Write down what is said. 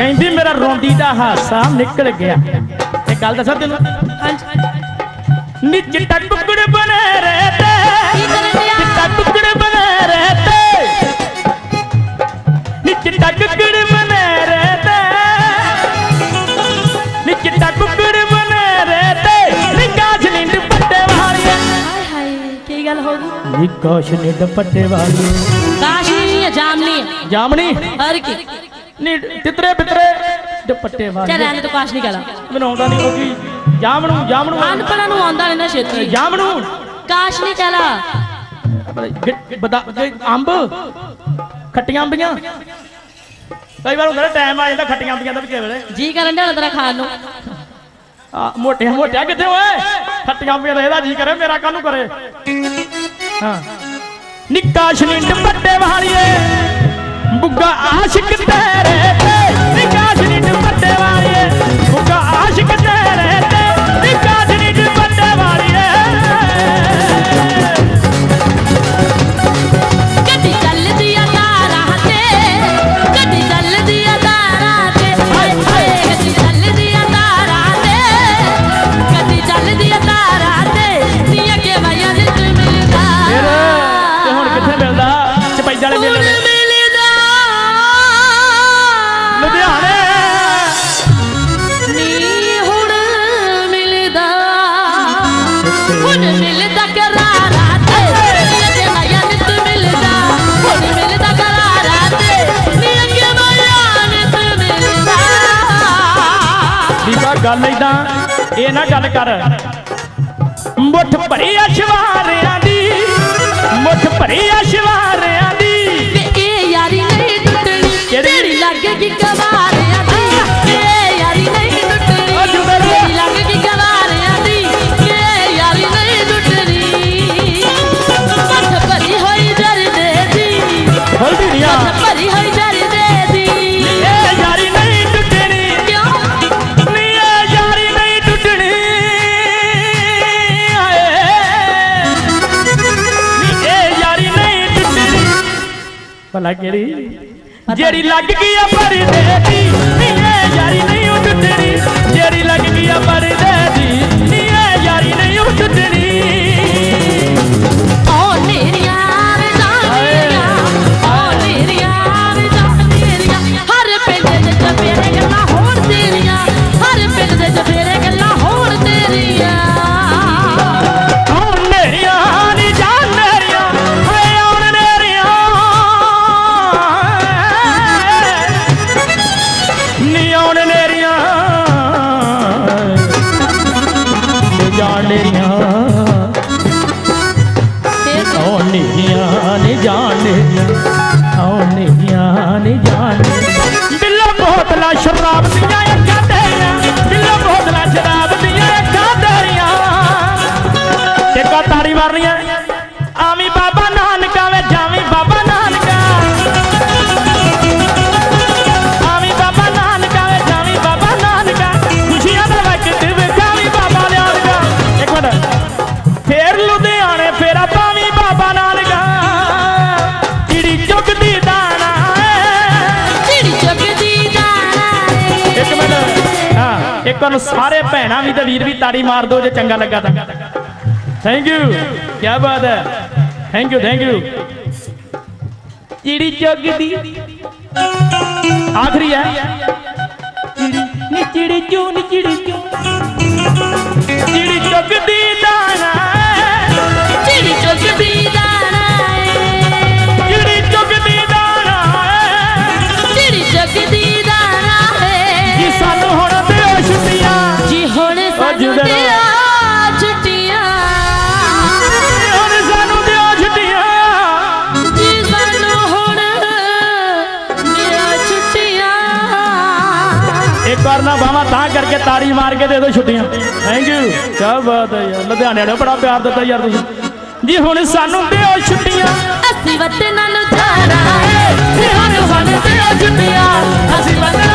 ਦਾ ਹਾਸਾ ਨਿਕਲ ਗਿਆ। ਇਹ ਗੱਲ ਦੱਸਾਂ ਤੈਨੂੰ? ਹਾਂਜੀ। ਨੀ ਚਿੱਟਾ ਕੁੱਕੜ ਬਣੇ ਰਹਤੇ? ਚਿੱਟਾ ਕੁੱਕੜ ਬਣੇ ਰਹਤੇ ਨੀ ਚਿੱਟਾ ਕੁੱਕੜ ਬਣੇ ਰਹਤੇ ਨੀ ਚਿੱਟਾ ਕੁੱਕੜ ਬਣੇ ਰਹਤੇ ਨੀ ਕਾਜਲੀ ਦੁਪੱਟੇ ਵਾਲੀਏ ਹਾਏ ਹਾਏ ਕੀ ਗੱਲ ਹੋ ਗਈ? ਨੀ ਕਾਜਲੀ ਦੁਪੱਟੇ ਵਾਲੀਏ ਕਾਸ਼ਮੀ ਹੈ ਜਾਮਨੀ ਹੈ। ਜਾਮਣੀ? ਹਰ ਕੀ ਨੀ ਤਿਤਰੇ ਬਿਤਰੇ ਦੁਪੱਟੇ ਚੱਲ ਵਾਲੀਏ ਐਂ ਤਾਂ ਕਾਸ਼ ਨਹੀਂ ਕਰਾ ਮੈਨੂੰ ਆਉਂਦਾ ਨਹੀਂ ਉਹ ਕੀ ਜਾਮਣੂ ਜਾਮਣੂ। ਅਨਪੜਾਂ ਨੂੰ ਆਉਂਦਾ ਨਹੀਂ ਨਾ ਛੇਤੀ। ਜਾਮਣੂ। ਕਾਸ਼ ਨਹੀਂ ਗਿ- ਅੰਬ। ਖੱਟੀਆਂ ਅੰਬੀਆਂ। ਕਈ ਵਾਰ ਹੁੰਦਾ ਟਾਈਮ ਆ ਜਾਂਦਾ ਖੱਟੀਆਂ ਅੰਬੀਆਂ ਦਾ ਵੀ ਵੇਲੇ। ਜੀ ਕਰਨ ਡਿਆ ਤੇਰਾ ਖਾਣ ਨੂੰ। ਆ ਮੋਟੀਆਂ ਮੋਟਿਆ ਕਿੱਥੇ ਓਏ? ਖੱਟੀਆਂ ਅੰਬੀਆਂ ਦਾ ਇਹਦਾ ਜੀ ਕਰੇ ਮੇਰਾ ਕਾਹਨੂੰ ਕਰੇ। ਹਾਂ। ਨਿੱਕਾ ਸ਼ਨੀ ਦੁਪੱਟੇ ਵਾਲੀਏ। ਬੁੱਗਾ ਆਸ਼ਿਕ ਤੇਰੇ ਹੁਣ ਮਿਲਦਾ ਕਰਾਰਾ ਤੇ। ਮਿਲਦਾ। ਮਿਲਦਾ ਕਰਾਰਾ ਤੇ। ਮਿਲਦਾ। ਗੱਲ ਇਦਾਂ ਇਹ ਨਾ ਗੱਲ ਕਰ। ਮੁੱਠ ਭਰੀ ਅਸ਼ਵਾਰਿਆਂ ਦੀ ਮੁੱਠ ਭਰੀ ਅਸ਼ਵਾਰਿਆਂ ਦੀ। ਵੇ ਇਹ ਯਾਰੀ ਨਹੀਂ ਟੁੱਟਣੀ। ਕਿਹੜੀ? ਤੇਰੀ ਲੱਗੇਗੀ ਭਲਾ ਕਿਹੜੀ? ਜਿਹੜੀ ਲੱਗ ਗਈ ਆ ਪਰਦੇ ਦੀ ਨੀ ਇਹ ਯਾਰੀ ਨਹੀਂ ਉਹ ਟੁੱਟਣੀ ਜਿਹੜੀ ਲੱਗ ਗਈ ਆ ਪਰਦੇ ਦੀ ਜਾਣ ਨੇਰੀਆਂ ਆਉਣ ਨੇਰੀਆਂ ਨੀ ਜਾਣ। ਸ਼ਰਾਬ ਦੀਆਂ ਅੱਖਾਂ ਤੇਰੀਆਂ ਬਿੱਲੋ ਬੋਤਲਾਂ ਸ਼ਰਾਬ ਦੀਆਂ ਅੱਖਾਂ ਤੇਰੀਆਂ ਤੇ ਕੋ ਤਾੜੀ ਮਾਰਨੀਆਂ ਇੱਕ ਨੂੰ ਸਾਰੇ ਭੈਣਾਂ ਵੀ ਤੇ ਵੀਰ ਵੀ ਤਾੜੀ ਮਾਰ ਦਿਓ ਜੇ ਚੰਗਾ ਲੱਗਾ ਤਾਂ। ਥੈਂਕ ਯੂ ਕੀ ਬਾਤ ਹੈ। ਥੈਂਕ ਯੂ ਥੈਂਕ ਯੂ ਚਿੜੀ ਚੁੱਗਦੀ ਆਖਰੀ ਹੈ। ਚਿੜੀ, ਨੀ ਚਿੜੀ, ਚੂ ਚਿੜੀ। ਕਰਨਾ ਬਾਵਾ ਤਾਂ ਕਰਕੇ ਤਾੜੀ ਮਾਰ ਕੇ ਦੇ ਦਿਓ ਛੁੱਟੀਆਂ। ਥੈਂਕ ਯੂ ਕੀ ਬਾਤ ਹੈ ਯਾਰ ਲੁਧਿਆਣੇ ਨੇ ਬੜਾ ਪਿਆਰ ਦਿੱਤਾ ਯਾਰ ਤੁਸੀਂ। ਜੀ ਹੁਣ ਸਾਨੂੰ ਦਿਓ ਛੁੱਟੀਆਂ। ਅਸੀਂ ਵਤਨਾਂ ਨੂੰ ਜਾਣਾ। ਹੈ ਸਾਨੂੰ ਦਿਓ ਛੁੱਟੀਆਂ। ਅਸੀਂ ਵਤਨਾਂ